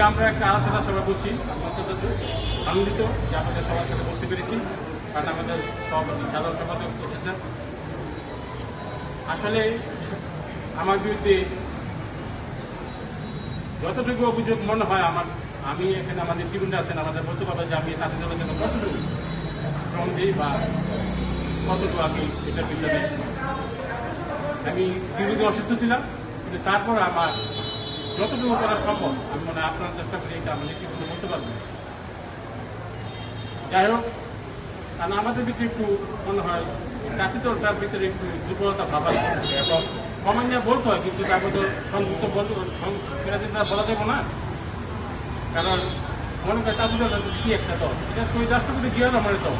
আজকে আমরা একটা আলোচনা সভা আমি অত্যন্ত আনন্দিত, যে আপনাদের সবার সাথে বলতে পেরেছি কারণ আমাদের সভাপতি, সাধারণ সম্পাদক এসেছেন আসলে আমার বিরুদ্ধে যতটুকু অভিযোগ মনে হয় আমার, আমি এখানে আমাদের টিভিনে আছেন, আমাদের বলতে পারব যে আমি তাদের জন্য কতটুকু শ্রম দিই বা কতটুকু আমি এটার পিছনে আমি দীর্ঘদিন অসুস্থ ছিলাম, কিন্তু তারপর আমার যতটুকু করা সম্ভব, আমি মনে আপনার চেষ্টা করি এটা আমি টিভিতে বলতে পারব। যাই হোক কারণ আমাদের ভিতরে একটু মনে হয় জাতিদলটার ভিতরে একটু দুর্বলতা ভাব এবং সময় নিয়ে বলতে হয়, কিন্তু তার মধ্যে সংযুক্ত বলা যাব না। কারণ মনে করি জাতিদলটা কি একটা দল। এটা শহীদ রাষ্ট্রপতি জিয়া রহমানের দল।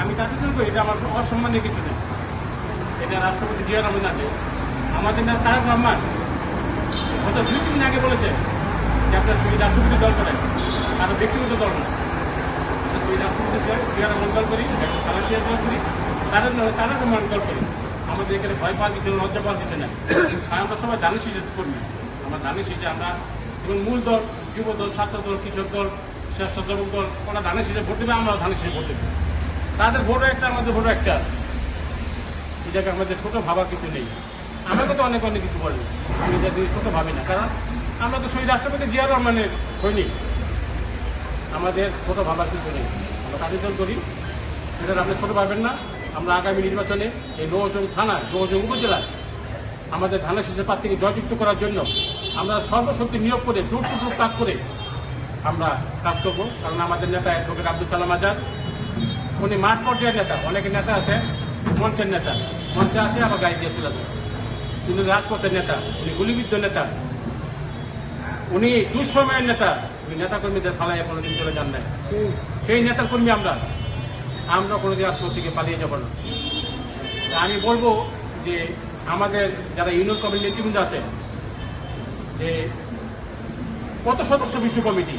আমি জাতিদল করি এটা আমার অসম্মানের কিছু নেই। এটা রাষ্ট্রপতি জিয়া রহমান আমাদের না তারেক রহমান গত দুই তিন দিন আগে বলেছে যে আপনার শহীদ রাষ্ট্রপতি দল করেন কারও ব্যক্তিগত দল না। ওই রাষ্ট্রপতি দল করি? তারা করি। তারা তারা রহমান দল করি। আমাদের এখানে ভয় পাওয়ার কিছু লজ্জা পাওয়ার কিছু নেই কারণ আমরা সবাই ধানের শীষে কর্মী আমরা ধানের শীষে আমরা এবং মূল দল, যুব দল, ছাত্র দল, কৃষক দল, স্বেচ্ছাসেবক দল, ওরা ধানের শীষে ভোট দেবে, আমরাও ধানের শীষে ভোট দেবো। তাদের ভোটও একটা, আমাদের ভোটও একটা। এটাকে আমাদের ছোট ভাবার কিছু নেই। আমাকে তো অনেক অনেক কিছু বলে। আমি এটা দিয়ে ছোট ভাবি না। কারণ আমরা তো শহীদ রাষ্ট্রপতি জিয়া রহমানের সৈনিক। আমাদের ছোট ভাবার কিছু নেই। আমরা তাদের দল করি। এটা আপনি ছোট ভাবেন না। আমরা আগামী নির্বাচনে এই লোহজং থানা লোহজং উপজেলায় আমাদের ধানের শীষের প্রার্থীকে জয়যুক্ত করার জন্য আমরা সর্বশক্তি নিয়োগ করে টুক টুক কাজ করে আমরা কাজ করব। কারণ আমাদের নেতা অ্যাডভোকেট আব্দুল সালাম আজাদ। উনি মাঠ পর্যায়ের নেতা। অনেক নেতা আছে, মঞ্চের নেতা। মঞ্চে আসে আবার গাড়ি দিয়ে চলে যায়। তিনি রাজপথের নেতা উনি গুলিবিদ্ধ নেতা। উনি দুঃসময়ের নেতা। উনি নেতা কর্মীদের ফালাইয়া কোনোদিন চলে যান নাই। সেই নেতার কর্মী আমরা। আমরা কোনোদিন রাজপথ থেকে পালিয়ে যাব না। আমি বলব যে আমাদের যারা ইউনিয়ন কমিটির নেতৃবৃন্দ আছে, যে কত সদস্য বিশিষ্ট কমিটি,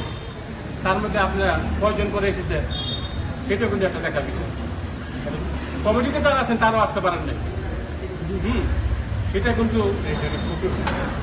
তার মধ্যে আপনারা কয়জন করে এসেছেন সেটা কিন্তু একটা দেখা বিষয়। কমিটিতে যারা আছেন, তারাও আসতে পারেন নাই। হুম। সেটা কিন্তু